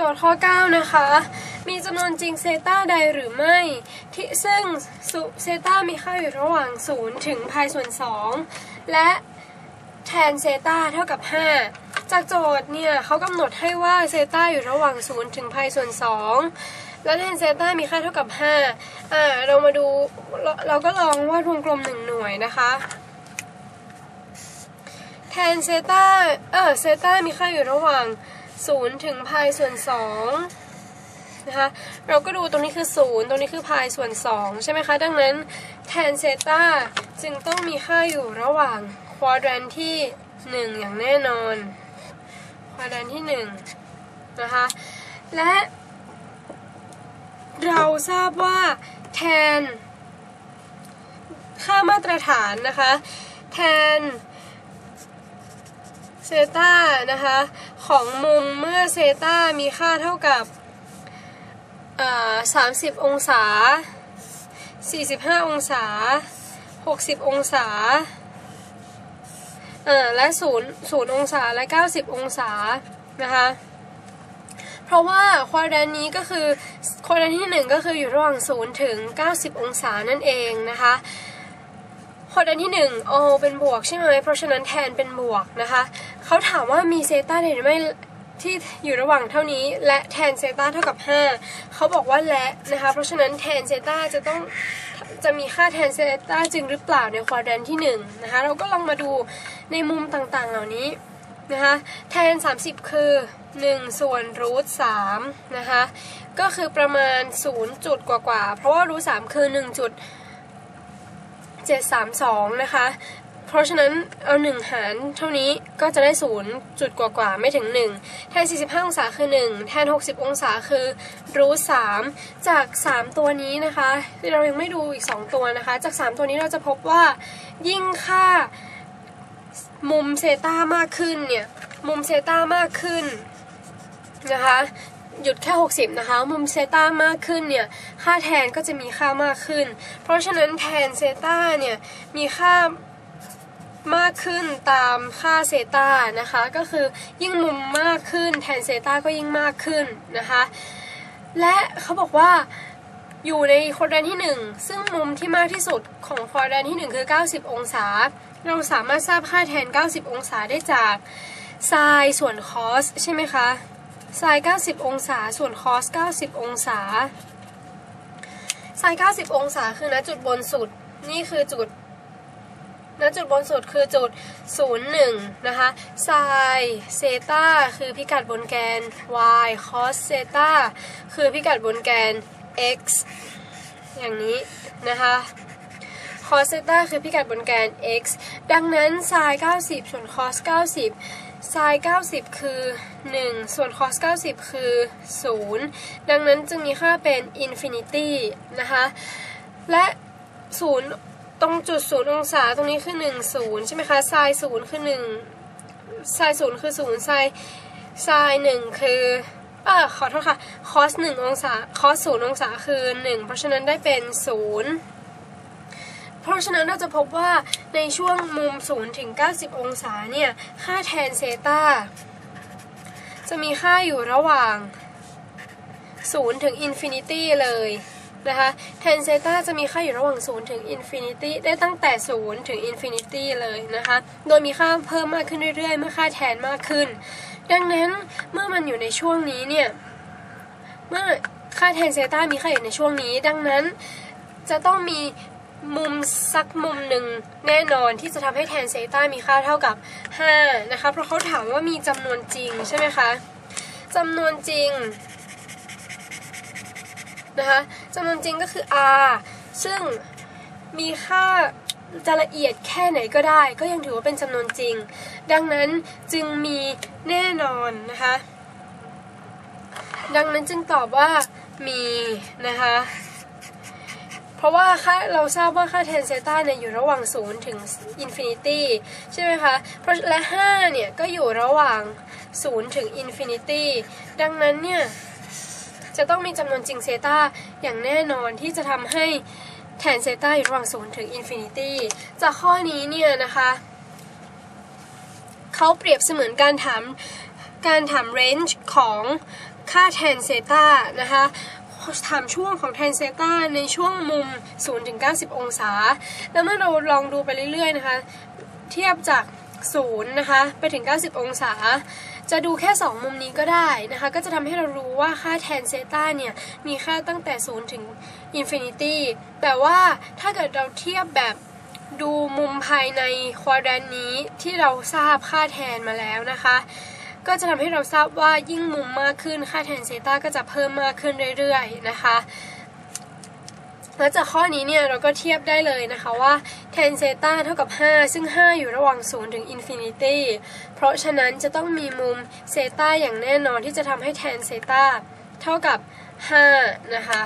โจทย์ข้อ 9 นะคะ มีจำนวนจริงเซตาใดหรือไม่ที่ซึ่งสุเซตามีค่าอยู่ระหว่าง 0 ถึงพายส่วน 2 และแทนเซตาเท่ากับ 5 จากโจทย์เนี่ยเขากำหนดให้ว่าเซตาอยู่ระหว่าง 0 ถึงพายส่วน 2 และแทนเซตามีค่าเท่ากับ 5 อ่า เรามาดูเราเราก็ลองวาดวงกลม 1 หน่วยนะคะแทนเซตาเออเซตามีค่าอยู่ระหว่าง0 ถึงพายส่วน2นะคะเราก็ดูตรงนี้คือ 0 ตรงนี้คือพายส่วน 2 ใช่ไหมคะ ดังนั้นแทนเซตาจึงต้องมีค่าอยู่ระหว่างควอดรันที่ 1 อย่างแน่นอนควอดรันที่1นะคะและเราทราบว่าแทนค่ามาตรฐานนะคะ แทน เซตานะคะของมุมเมื่อเซตามีค่าเท่ากับสามสิบองศา 45 องศา 60 องศาและ0 0องศาและ 90 องศานะคะเพราะว่าควอดรนนี้ก็คือควอดรนที่ 1 ก็คืออยู่ระหว่าง 0 ถึง 90 องศานั่นเองนะคะ ควอดรนที่1โอเป็นบวกใช่ไหมเพราะฉะนั้นแทนเป็นบวกนะคะเขาถามว่ามีเซตาใดหรือไม่ที่อยู่ระหว่างเท่านี้ และแทนเซตาเท่ากับ 5 เขาบอกว่าและนะคะเพราะฉะนั้นแทนเซตาจะต้องจะมีค่าแทนเซตาจริงหรือเปล่าในควอดรนที่1นะคะเราก็ลองมาดูในมุมต่างๆ เหล่านี้นะคะแทน 30 คือ 1 ส่วนรูท3นะคะก็คือประมาณ 0 จุดกว่าๆเพราะว่ารูท3คือ 1 จุด 732 นะคะ เพราะฉะนั้นเอา 1 หารเท่านี้ก็จะได้ 0 จุดกว่าๆ ไม่ถึง 1 แทน 45 องศาคือ 1 แทน 60 องศาคือรูท3จาก 3 ตัวนี้นะคะเรายังไม่ดูอีก 2 ตัวนะคะ จาก 3 ตัวนี้เราจะพบว่ายิ่งค่ามุมเซตามากขึ้นเนี่ย มุมเซตามากขึ้นนะคะ หยุดแค่ 60 นะคะ มุมเซตามากขึ้นเนี่ย ค่าแทนก็จะมีค่ามากขึ้น เพราะฉะนั้นแทนเซตาเนี่ย มีค่ามากขึ้นตามค่าเซตานะคะ ก็คือยิ่งมุมมากขึ้น แทนเซตาก็ยิ่งมากขึ้นนะคะ และเขาบอกว่าอยู่ในควอดรนที่ 1 ซึ่งมุมที่มากที่สุดของควอดรนที่ 1 คือ 90 องศา เราสามารถทราบค่าแทน 90 องศาได้จากไซน์ส่วนคอสใช่ไหมคะ ไซน์90 องศา ส่วนคอส 90 องศาไซน์90 องศาคือณจุดบนสุด นี่คือจุดณจุดบนสุดคือจุด 01 นะคะไซน์เซตาคือพิกัดบนแกน y คอสเซตาคือพิกัดบนแกน x อย่างนี้นะคะคอสเซตาคือพิกัดบนแกน x ดังนั้นไซน์90 ส่วนคอส 90 ไซน์ 90 คือ 1 ส่วนคอส90 คือ 0 ดังนั้นจึงมีค่าเป็นอินฟินิตี้นะคะ และ 0 ตรงจุด 0 องศาตรงนี้คือ 1 0 ใช่ไหมคะไซน์0คือ 1 ไซน์0คือ 0 ไซน์ไซน์1คือเออขอโทษค่ะคอสหนึ่งองศาคอสศูนย์องศาคือหนึ่งเพราะฉะนั้นได้เป็นศูนย์ ราะฉะนั้นเราจะพบว่าในช่วงมุมศูนย์ถึง 90 องศาเนี่ย ค่าแทนเซตาจะมีค่าอยู่ระหว่าง 0 ถึงอินฟินิตี้เลยนะคะแทนเซตาจะมีค่าอยู่ระหว่าง 0 ถึงอินฟินิตี้ได้ตั้งแต่ 0 ถึงอินฟินิตี้เลยนะคะ โดยมีค่าเพิ่มมากขึ้นเรื่อยๆ เมื่อค่าแทนมากขึ้น ดังนั้นเมื่อมันอยู่ในช่วงนี้เนี่ย เมื่อค่าแทนเซตามีค่าอยู่ในช่วงนี้ ดังนั้นจะต้องมี มุมสักมุมหนึ่งแน่นอนที่จะทำให้แทนเซต้ามีค่าเท่ากับ 5 นะคะ เพราะเขาถามว่ามีจำนวนจริงใช่ไหมคะจำนวนจริงนะคะจำนวนจริงก็คือ r ซึ่งมีค่าจะละเอียดแค่ไหนก็ได้ ก็ยังถือว่าเป็นจำนวนจริง ดังนั้นจึงมีแน่นอนนะคะ ดังนั้นจึงตอบว่ามีนะคะ เพราะว่าค่าเราทราบว่าค่าแทนเซต้าเนี่ยอยู่ระหว่าง 0 ถึงอินฟินิตี้ใช่ไหมคะเพราะและ 5 เนี่ย ก็อยู่ระหว่าง 0 ถึงอินฟินิตี้ดังนั้นเนี่ย จะต้องมีจำนวนจริงเซต้าอย่างแน่นอนที่จะทำให้แทนเซต้าอยู่ระหว่าง 0 ถึงอินฟินิตี้จากข้อนี้เนี่ยนะคะเขาเปรียบเสมือนการถามการถามเรนจ์ของค่าแทนเซต้านะคะ ถามช่วงของแทนเซต้าในช่วงมุม0ถึง90 องศา แล้วเมื่อเราลองดูไปเรื่อยๆนะคะ เทียบจาก 0 นะคะ ไปถึง 90 องศา จะดูแค่ 2 มุมนี้ก็ได้นะคะ ก็จะทำให้เรารู้ว่าค่าแทนเซต้าเนี่ย มีค่าตั้งแต่ 0 ถึงอินฟินิตี้ แต่ว่าถ้าเกิดเราเทียบแบบดูมุมภายในควอดรนนี้ที่เราทราบค่าแทนมาแล้วนะคะ ก็จะทำให้เราทราบว่ายิ่งมุมมากขึ้นค่าแทนเซต้าก็จะเพิ่มมากขึ้นเรื่อยๆนะคะและจากข้อนี้เนี่ยเราก็เทียบได้เลยนะคะว่า tan เซต้าเท่ากับ 5 ซึ่ง 5 อยู่ระหว่าง 0 ถึง infinity เพราะฉะนั้นจะต้องมีมุมเซต้าอย่างแน่นอนที่จะทำให้ tan เซต้าเท่ากับ 5 นะคะ